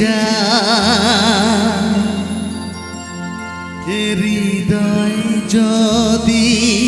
যায়। হৃদয় যদি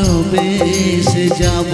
যাব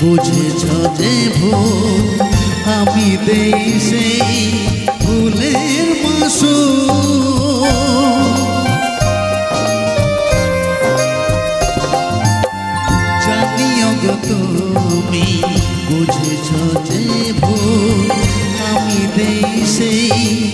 বুঝেছ যে ভুল আমি দেই সেই ভুলের মাসু জানিও তুমি বুঝেছ যে ভুল আমি দেই সেই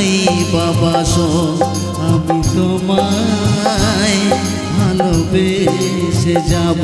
নাই বাবাসো আমি তোমায় ভালোবেসে যাব।